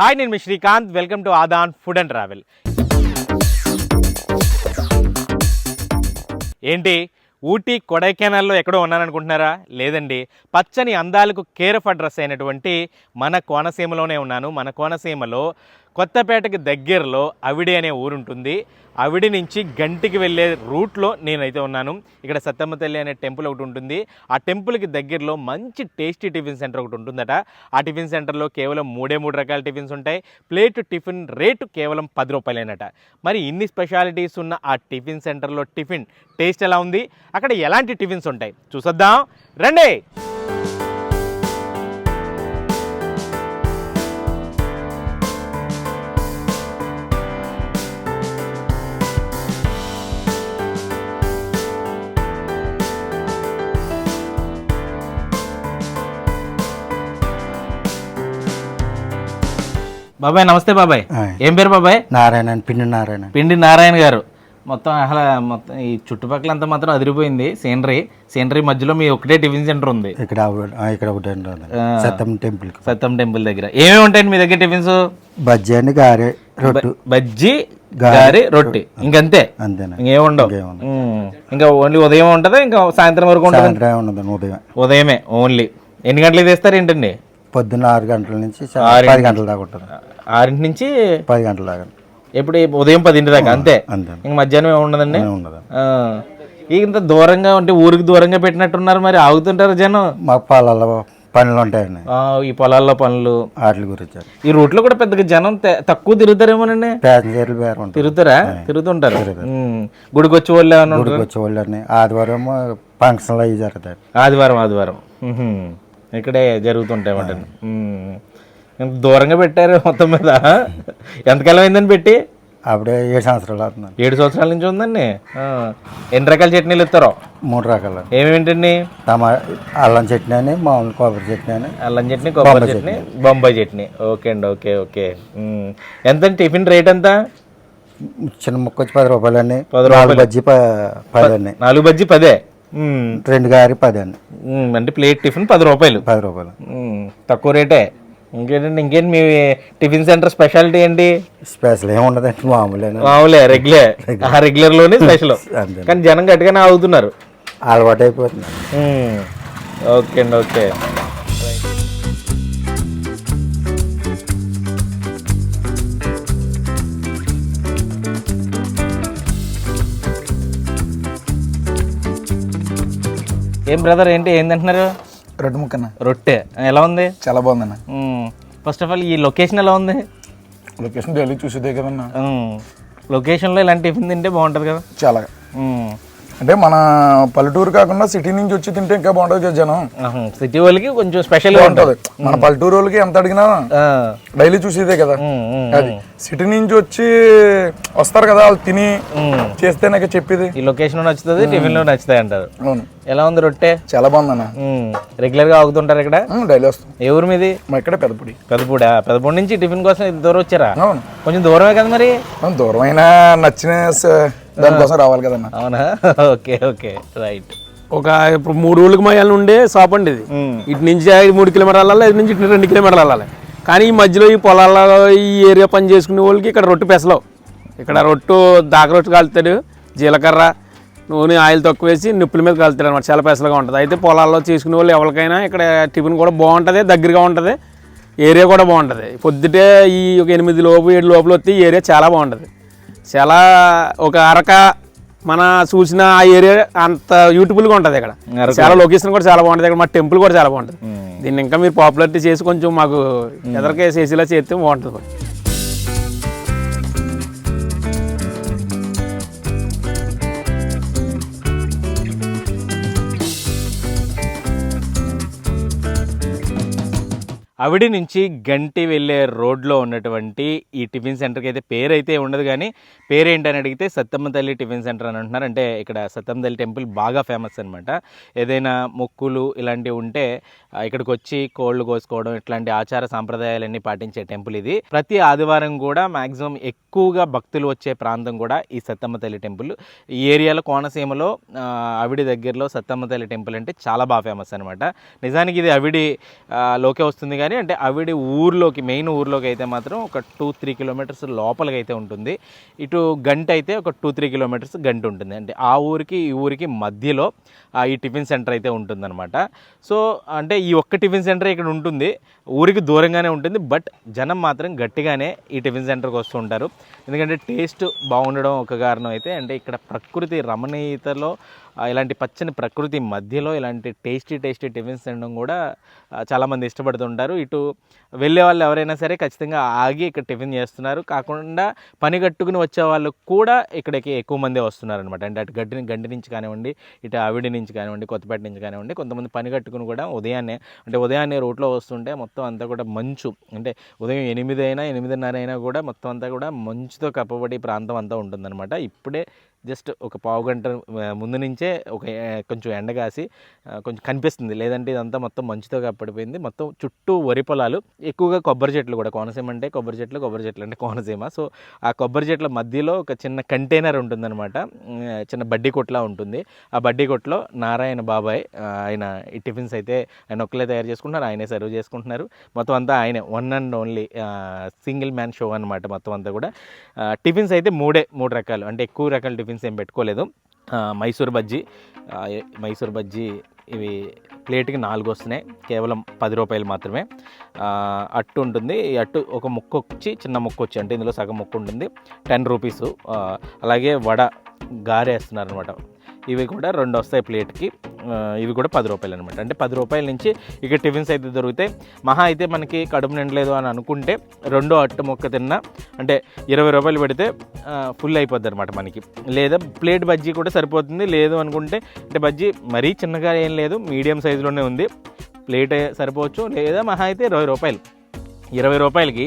Hi నేను మీ Srikanth. Welcome to Aadhan food and travel. ఏంటి ఊటీ కొడైకెనాల్లో ఎక్కడో ఉన్నాననుకుంటున్నారా? లేదండి. పచ్చని అందాలకు కేర్ ఆఫ్ అడ్రస్ అయినటువంటి మన కోనసీమలోనే ఉన్నాను. మన కోనసీమలో కొత్తపేటకి దగ్గరలో అవిడి అనే ఊరుంటుంది. అవిడి నుంచి గంటికి వెళ్ళే రూట్లో నేనైతే ఉన్నాను. ఇక్కడ సత్తమ్మ తల్లి అనే టెంపుల్ ఒకటి ఉంటుంది. ఆ టెంపుల్కి దగ్గరలో మంచి టేస్టీ టిఫిన్ సెంటర్ ఒకటి ఉంటుందట. ఆ టిఫిన్ సెంటర్లో కేవలం మూడే మూడు రకాల టిఫిన్స్ ఉంటాయి. ప్లేట్ టిఫిన్ రేటు కేవలం పది రూపాయలేనట. మరి ఇన్ని స్పెషాలిటీస్ ఉన్న ఆ టిఫిన్ సెంటర్లో టిఫిన్ టేస్ట్ ఎలా ఉంది? అక్కడ ఎలాంటి టిఫిన్స్ ఉంటాయి? చూసొద్దాం. రండి! బాబాయ్ నమస్తే బాబాయ్. ఏం పేరు బాబాయ్? నారాయణ పిండి నారాయణ. పిండి నారాయణ గారు. మొత్తం అసలు మొత్తం ఈ చుట్టుపక్కల అంతా మాత్రం అదిరిపోయింది. సీనరీ సీనరీ మధ్యలో మీ ఒకటే టిఫిన్ సెంటర్ ఉంది. ఇక్కడ ఇక్కడ ఒకటి. సత్యం టెంపుల్ సత్యం టెంపుల్ దగ్గర. ఏమేమి ఉంటాయండి మీ దగ్గర టిఫిన్స్? బజ్జీ అని గారె రొట్టు. బజ్జీ గారి రొట్టి. ఇంకంతే? అంతేనా ఇంకేం ఓన్లీ ఉదయం ఉంటుందా? ఇంకా సాయంత్రం వరకు ఉంటుంది? ఉదయమే ఓన్లీ. ఎన్ని గంటలకు తీస్తారు ఏంటండి? పొద్దున్న ఆరు గంటల నుంచి పది గంటల దాకా ఉంటుంది ఆరింటి నుంచి పది గంటల దాకా. ఎప్పుడు ఉదయం పదింటి దాకా అంతే? అంతే. ఇంక మధ్యాహ్నం ఏమి ఉండదండి ఉండదు. ఇంత దూరంగా అంటే ఊరికి దూరంగా పెట్టినట్టున్నారు మరి ఆగుతుంటారు జనం? మా పొలాల్లో పనులు ఉంటాయండి. ఈ పొలాల్లో పనులు. వాటి గురించి. ఈ రూట్లో కూడా పెద్దగా జనం తక్కువ తిరుగుతారేమోనండి? ప్యాసింజర్లు వేరే తిరుగుతారా? తిరుగుతుంటారు. గుడికి వచ్చే వాళ్ళు? గుడికి వచ్చే వాళ్ళని ఆదివారం ఫంక్షన్లు అవి జరుగుతాయి. ఆదివారం ఆదివారం. ఇక్కడే జరుగుతుంటాయి ఇంత దూరంగా పెట్టారు మొత్తం మీద? ఎంతకాలం అయిందని పెట్టి? అప్పుడే ఏడు సంవత్సరాలు అవుతున్నాను ఏడు సంవత్సరాల నుంచి ఉందండి. ఎన్ని రకాల చట్నీలు ఇస్తారో? మూడు రకాలు. ఏమేంటండి టమా అల్లం చట్నీ అని మామూలు కొబ్బరి చట్నీ అని. అల్లం చట్నీ కొబ్బరి చట్నీ బొంబాయి చట్నీ. ఓకే అండి ఓకే ఓకే. ఎంత టిఫిన్ రేట్ ఎంత? చిన్న ముక్క వచ్చి పది రూపాయలు అండి పది నాలుగు బజ్జీ పది అండి. నాలుగు బజ్జీ పదే. రెండు గారి పది అండి అంటే ప్లేట్ టిఫిన్ పది రూపాయలు. పది రూపాయలు. తక్కువ రేటే. ఇంకేంటండి ఇంకేంటి మీ టిఫిన్ సెంటర్ స్పెషాలిటీ ఏంటి? స్పెషల్ ఏమి ఉండదండి మామూలేనా మామూలే రెగ్యులర్ ఆ రెగ్యులర్లోనే స్పెషల్ కానీ జనం గట్టిగానే ఆగుతున్నారు. అలవాటు అయిపోతుంది ఓకే అండి ఓకే. ఏం బ్రదర్ ఏంటి ఏం తింటున్నారు? రొట్టె ముక్కన్న. రొట్టె. ఎలా ఉంది? చాలా బాగుందన్న. ఫస్ట్ ఆఫ్ ఆల్ ఈ లొకేషన్ ఎలా ఉంది? లొకేషన్ డైలీ చూసేదే కదన్న. లొకేషన్లో ఇలాంటి టిఫిన్ తింటే బాగుంటుంది కదా? చాలా. అంటే మన పల్లెటూరు కాకుండా సిటీ నుంచి వచ్చి తింటే ఇంకా బాగుంటుంది కదా జనం. సిటీ వాళ్ళకి కొంచెం స్పెషల్గా ఉంటుంది ఉంటుంది. మన పల్లెటూరు వాళ్ళకి ఎంత అడిగినా డైలీ చూసేదే కదా. అది సిటీ నుంచి వచ్చి వస్తారు కదా వాళ్ళు తిని చేస్తే నాకు చెప్పేది. ఈ లొకేషన్ నచ్చుతుంది టిఫిన్లో నచ్చుతాయి అంటారు. అవును. ఎలా ఉంది రొట్టె? చాలా బాగుందన్న. మ్మ్. రెగ్యులర్గా ఆగుతుంటారు ఇక్కడ? డైలీ వస్తాం. ఏ ఊరు మీది? మా ఇక్కడే పెద్దపూడి పెదపూడా? పెదపూడి నుంచి టిఫిన్ కోసం దూరం వచ్చారా? అవును. కొంచెం దూరమే కదా మరి? అవును, దూరమైనా నచ్చిన స- దానికోసం రావాలి కదన్న. అవునా? Okay okay. రైట్. ఒక ఇప్పుడు మూడు ఊళ్ళకి మయాలను ఉండే షాప్ అండి ఇది. ఇటు నుంచి ఐదు మూడు కిలోమీటర్లు వెళ్ళాలి ఇటు నుంచి ఇటు రెండు కిలోమీటర్లు వెళ్ళాలి కానీ ఈ మధ్యలో ఈ పొలాల్లో ఈ ఏరియా పని చేసుకునే వాళ్ళకి ఇక్కడ రొట్టె పెసలవు ఇక్కడ రొట్టు దాక రొట్టు కాలుతాడు జీలకర్ర నూనె ఆయిల్ తక్కువ వేసి నిప్పుల మీద కలుతాడు అనమాట చాలా పెసలుగా ఉంటుంది. అయితే పొలాల్లో చేసుకునే వాళ్ళు ఎవరికైనా ఇక్కడ టిఫిన్ కూడా బాగుంటుంది దగ్గరగా ఉంటుంది. ఏరియా కూడా బాగుంటుంది. పొద్దుటే ఈ ఒక ఎనిమిది లోపు ఏడు లోపల వస్తే ఈ ఏరియా చాలా బాగుంటుంది. చాలా ఒక అరక మన చూసిన ఆ ఏరియా అంత యూటిఫుల్గా ఉంటుంది ఇక్కడ. చాలా లొకేషన్ కూడా చాలా బాగుంటుంది. ఇక్కడ మా టెంపుల్ కూడా చాలా బాగుంటుంది. దీన్ని ఇంకా మీరు పాపులారిటీ చేసి కొంచెం మాకు ఎదరికే చేసేలా చేస్తే బాగుంటుంది. అవిడి నుంచి గంటి వెళ్ళే రోడ్లో ఉన్నటువంటి ఈ టిఫిన్ సెంటర్కి అయితే పేరు అయితే ఉండదు కానీ పేరు అడిగితే సత్తమ్మ తల్లి టిఫిన్ సెంటర్ అని అంటున్నారు. అంటే ఇక్కడ సత్తమ్మ తల్లి టెంపుల్ బాగా ఫేమస్ అనమాట ఏదైనా మొక్కులు ఇలాంటివి ఉంటే ఇక్కడికి వచ్చి కోళ్ళు కోసుకోవడం ఇట్లాంటి ఆచార సాంప్రదాయాలన్నీ పాటించే టెంపుల్ ఇది. ప్రతి ఆదివారం కూడా మాక్సిమం ఎక్కువగా భక్తులు వచ్చే ప్రాంతం కూడా ఈ సత్తమ్మ తల్లి టెంపుల్. ఈ ఏరియాలో కోనసీమలో అవిడి దగ్గరలో సత్తమ్మ తల్లి టెంపుల్ అంటే చాలా బాగా ఫేమస్ అనమాట నిజానికి ఇది అవిడి లోకే వస్తుంది కానీ కానీ అంటే ఆవిడ ఊర్లోకి మెయిన్ ఊర్లోకి అయితే మాత్రం ఒక టూ త్రీ కిలోమీటర్స్ లోపలికి అయితే ఉంటుంది. ఇటు గంట అయితే ఒక టూ త్రీ కిలోమీటర్స్ గంట ఉంటుంది. అంటే ఆ ఊరికి ఈ ఊరికి మధ్యలో ఈ టిఫిన్ సెంటర్ అయితే ఉంటుందన్నమాట. సో అంటే ఈ ఒక్క టిఫిన్ సెంటర్ ఇక్కడ ఉంటుంది. ఊరికి దూరంగానే ఉంటుంది. బట్ జనం మాత్రం గట్టిగానే ఈ టిఫిన్ సెంటర్కి వస్తూ ఉంటారు. ఎందుకంటే టేస్ట్ బాగుండడం ఒక కారణం అయితే అంటే ఇక్కడ ప్రకృతి రమణీయతలో ఇలాంటి పచ్చని ప్రకృతి మధ్యలో ఇలాంటి టేస్టీ టేస్టీ టిఫిన్స్ తినడం కూడా చాలామంది ఇష్టపడుతుంటారు. ఇటు వెళ్ళే వాళ్ళు ఎవరైనా సరే ఖచ్చితంగా ఆగి ఇక్కడ టిఫిన్ చేస్తున్నారు. కాకుండా పని కట్టుకుని వచ్చే వాళ్ళు కూడా ఇక్కడికి ఎక్కువ మంది వస్తున్నారు అనమాట అంటే అటు గడ్డి గండి నుంచి కానివ్వండి ఇటు ఆవిడి నుంచి కానివ్వండి కొత్తపేట నుంచి కానివ్వండి కొంతమంది పని కట్టుకుని కూడా ఉదయాన్నే అంటే ఉదయాన్నే రోడ్లో వస్తుంటే మొత్తం అంతా కూడా మంచు. అంటే ఉదయం ఎనిమిది అయినా ఎనిమిదిన్నర అయినా కూడా మొత్తం అంతా కూడా మంచుతో కప్పబడి ప్రాంతం అంతా ఉంటుందన్నమాట. ఇప్పుడే జస్ట్ ఒక పావు గంట ముందు నుంచే ఒక కొంచెం ఎండ కాసి కొంచెం కనిపిస్తుంది. లేదంటే ఇదంతా మొత్తం మంచుతో కప్పడిపోయింది మొత్తం చుట్టూ వరి పొలాలు ఎక్కువగా కొబ్బరి చెట్లు కూడా. కోనసీమ అంటే కొబ్బరి చెట్లు కొబ్బరి చెట్లు అంటే కోనసీమ. సో ఆ కొబ్బరి చెట్ల మధ్యలో ఒక చిన్న కంటైనర్ ఉంటుందన్నమాట. చిన్న బడ్డీ కొట్లా ఉంటుంది. ఆ బడ్డీ కొట్లో నారాయణ బాబాయ్ ఆయన ఈ టిఫిన్స్ అయితే ఆయన ఒక్కలే తయారు చేసుకుంటున్నారు. ఆయనే సర్వ్ చేసుకుంటున్నారు. మొత్తం అంతా ఆయనే. One and only single man show అనమాట మొత్తం అంతా కూడా. టిఫిన్స్ అయితే మూడే మూడు రకాలు. అంటే ఎక్కువ రకాల టిఫిన్స్ ఏం పెట్టుకోలేదు. మైసూర్ బజ్జీ మైసూర్ బజ్జీ ఇవి ప్లేట్కి నాలుగు వస్తున్నాయి. కేవలం పది రూపాయలు మాత్రమే. అట్టు ఉంటుంది. ఈ అట్టు ఒక ముక్క వచ్చి చిన్న ముక్క వచ్చి అంటే ఇందులో సగం ముక్క ఉంటుంది. Ten rupees. అలాగే వడ గారె వేస్తున్నారు అనమాట ఇవి కూడా రెండు వస్తాయి ప్లేట్కి. ఇవి కూడా పది రూపాయలు అనమాట అంటే పది రూపాయల నుంచి ఇక టిఫిన్స్ అయితే దొరుకుతాయి. మహా అయితే మనకి కడుపు నిండలేదు అని అనుకుంటే రెండో అట్టు మొక్క తిన్నా అంటే ఇరవై రూపాయలు పెడితే ఫుల్ అయిపోద్ది అనమాట మనకి. లేదా ప్లేట్ బజ్జీ కూడా సరిపోతుంది. లేదు అనుకుంటే అంటే బజ్జీ మరీ చిన్నగా ఏం లేదు మీడియం సైజులోనే ఉంది. ప్లేట్ సరిపోవచ్చు. లేదా మహా అయితే ఇరవై రూపాయలు. ఇరవై రూపాయలకి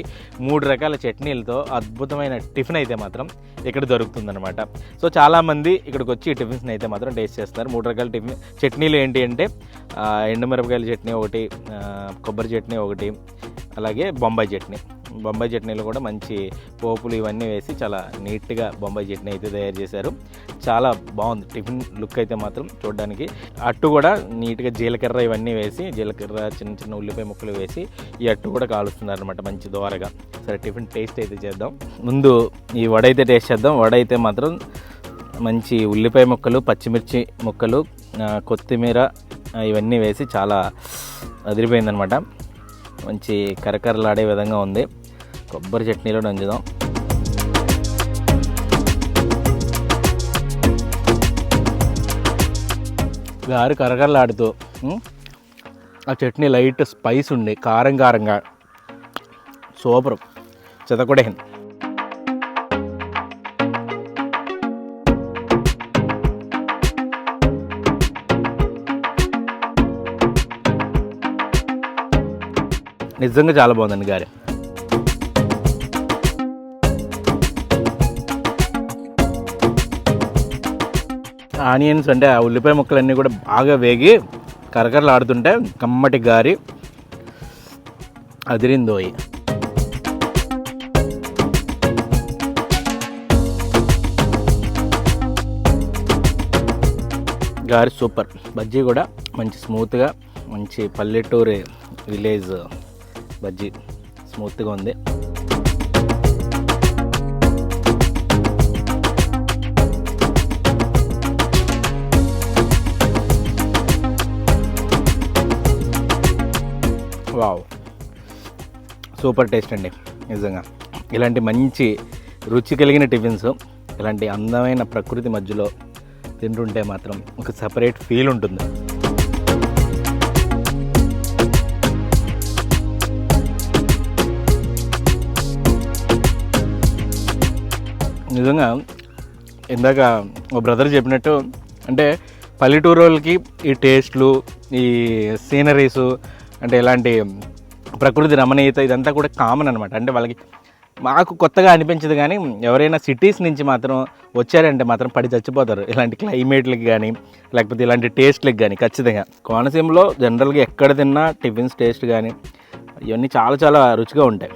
మూడు రకాల చట్నీలతో అద్భుతమైన టిఫిన్ అయితే మాత్రం ఇక్కడ దొరుకుతుందనమాట సో చాలామంది ఇక్కడికి వచ్చి ఈ టిఫిన్స్ని అయితే మాత్రం టేస్ట్ చేస్తారు మూడు రకాల టిఫిన్ చట్నీలు ఏంటి అంటే ఎండుమిరపకాయల చట్నీ ఒకటి కొబ్బరి చట్నీ ఒకటి అలాగే బొంబాయి చట్నీ. బొంబాయి చట్నీలో కూడా మంచి పోపులు ఇవన్నీ వేసి చాలా నీట్గా బొంబాయి చట్నీ అయితే తయారు చేశారు. చాలా బాగుంది. టిఫిన్ లుక్ అయితే మాత్రం చూడడానికి. అట్టు కూడా నీట్గా జీలకర్ర ఇవన్నీ వేసి జీలకర్ర చిన్న చిన్న ఉల్లిపాయ ముక్కలు వేసి ఈ అట్టు కూడా కాలుస్తున్నారు అనమాట మంచి దోరగా. సరే టిఫిన్ టేస్ట్ అయితే చేద్దాం. ముందు ఈ వడ అయితే టేస్ట్ చేద్దాం. వడ అయితే మాత్రం మంచి ఉల్లిపాయ ముక్కలు పచ్చిమిర్చి ముక్కలు కొత్తిమీర ఇవన్నీ వేసి చాలా అదిరిపోయిందనమాట మంచి కరకరలాడే విధంగా ఉంది. కొబ్బరి చట్నీలో నంచుదాం. గారి కరకరలాడుతూ ఆ చట్నీ లైట్ స్పైస్ ఉండి కారం కారంగా. సూపర్. చితకొడేసింది నిజంగా చాలా బాగుందండి గారి. ఆనియన్స్ అంటే ఆ ఉల్లిపాయ ముక్కలన్నీ కూడా బాగా వేగి కరకరలాడుతుంటే కమ్మటి గారి అదిరిందోయి. గారి సూపర్. బజ్జీ కూడా మంచి స్మూత్గా మంచి పల్లెటూరి విలేజ్ బజ్జీ స్మూత్గా ఉంది. వావ్. సూపర్ టేస్ట్ అండి నిజంగా. ఇలాంటి మంచి రుచి కలిగిన టిఫిన్స్ ఇలాంటి అందమైన ప్రకృతి మధ్యలో తింటుంటే మాత్రం ఒక సపరేట్ ఫీల్ ఉంటుంది. నిజంగా ఇందాక ఓ బ్రదర్ చెప్పినట్టు అంటే పల్లెటూరు వాళ్ళకి ఈ టేస్ట్లు ఈ సీనరీస్ అంటే ఇలాంటి ప్రకృతి రమణీయత ఇదంతా కూడా కామన్ అనమాట అంటే వాళ్ళకి మాకు కొత్తగా అనిపించదు కానీ ఎవరైనా సిటీస్ నుంచి మాత్రం వచ్చారంటే మాత్రం పడి చచ్చిపోతారు. ఇలాంటి క్లైమేట్లకి కానీ లేకపోతే ఇలాంటి టేస్ట్లకి కానీ ఖచ్చితంగా. కోనసీమలో జనరల్గా ఎక్కడ తిన్నా టిఫిన్స్ టేస్ట్ కానీ ఇవన్నీ చాలా చాలా రుచిగా ఉంటాయి.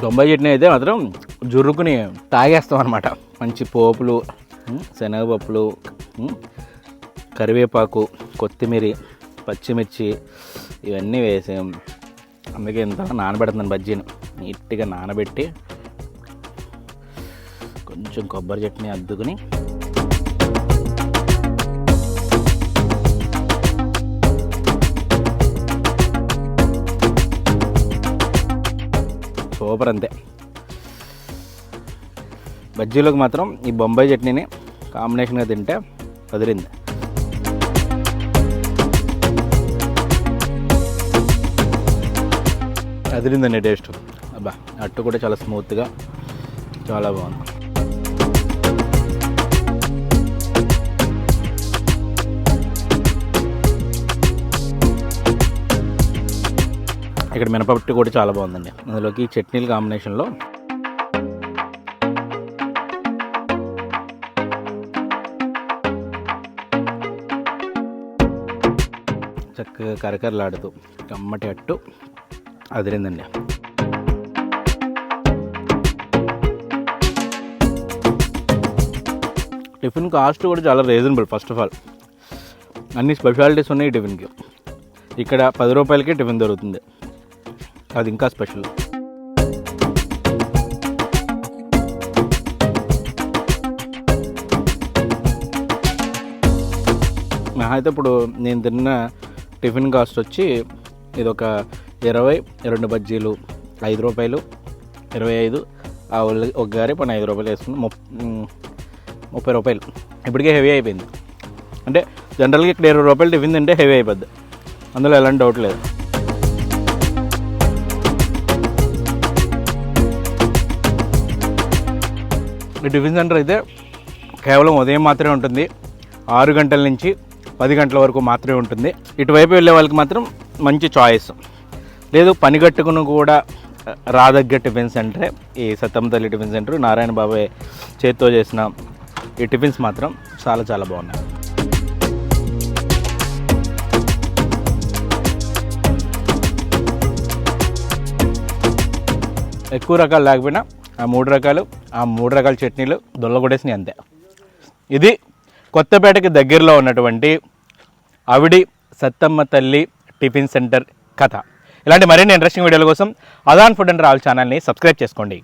బొంబాయి చట్నీ అయితే మాత్రం జుర్రుకుని తాగేస్తాం అనమాట మంచి పోపులు శనగపప్పులు కరివేపాకు కొత్తిమీర పచ్చిమిర్చి ఇవన్నీ వేసి అందుకే ఇంత నానబెడుతున్నాను బజ్జీని. నీట్గా నానబెట్టి కొంచెం కొబ్బరి చట్నీ అద్దుకుని సూపర్ అంతే. బజ్జీలోకి మాత్రం ఈ బొంబాయి చట్నీని కాంబినేషన్గా తింటే వదిలింది అదిరిందండి టేస్ట్ అబ్బా అట్టు కూడా చాలా స్మూత్గా చాలా బాగుంది. ఇక్కడ మినపట్టి కూడా చాలా బాగుందండి. అందులోకి చట్నీల కాంబినేషన్లో చక్కగా కరకరలాడుతూ కమ్మటి అట్టు అదిరిందండి. టిఫిన్ కాస్ట్ కూడా చాలా రీజనబుల్ ఫస్ట్ ఆఫ్ ఆల్. అన్ని స్పెషాలిటీస్ ఉన్నాయి టిఫిన్కి. ఇక్కడ పది రూపాయలకే టిఫిన్ దొరుకుతుంది. అది ఇంకా స్పెషల్. అయితే ఇప్పుడు నేను తిన్న టిఫిన్ కాస్ట్ వచ్చి ఇది ఒక ఇరవై రెండు బజ్జీలు ఐదు రూపాయలు ఇరవై ఐదు ఆ ఉల్లి- ఒక గారి పని ఐదు రూపాయలు వేసుకుని ముప్పై రూపాయలు. ఇప్పటికే హెవీ అయిపోయింది. అంటే జనరల్గా ఇక్కడ ఇరవై రూపాయలు టిఫిన్ తింటే హెవీ అయిపోద్ది. అందులో ఎలాంటి డౌట్ లేదు. ఈ టిఫిన్ సెంటర్ అయితే కేవలం ఉదయం మాత్రమే ఉంటుంది. ఆరు గంటల నుంచి పది గంటల వరకు మాత్రమే ఉంటుంది. ఇటువైపు వెళ్ళే వాళ్ళకి మాత్రం మంచి చాయిస్ లేదు పని కట్టుకుని కూడా రాదగ్గ టిఫిన్ సెంటరే. ఈ సత్తమ్మ తల్లి టిఫిన్ సెంటర్ నారాయణ బాబాయ్ చేత్తో చేసిన ఈ టిఫిన్స్ మాత్రం చాలా చాలా బాగున్నాయి. ఎక్కువ రకాలు లేకపోయినా ఆ మూడు రకాలు ఆ మూడు రకాల చట్నీలు దొల్లగొడేసినాయి అంతే. ఇది కొత్తపేటకి దగ్గరలో ఉన్నటువంటి అవిడి సత్తమ్మ తల్లి టిఫిన్ సెంటర్ కథ. ఇలాంటి మరిన్ని ఇంట్రెస్టింగ్ వీడియోల కోసం అదాన్ ఫుడ్ అండ్ రావుల్ ఛానల్ని సబ్స్క్రైబ్ చేసుకోండి.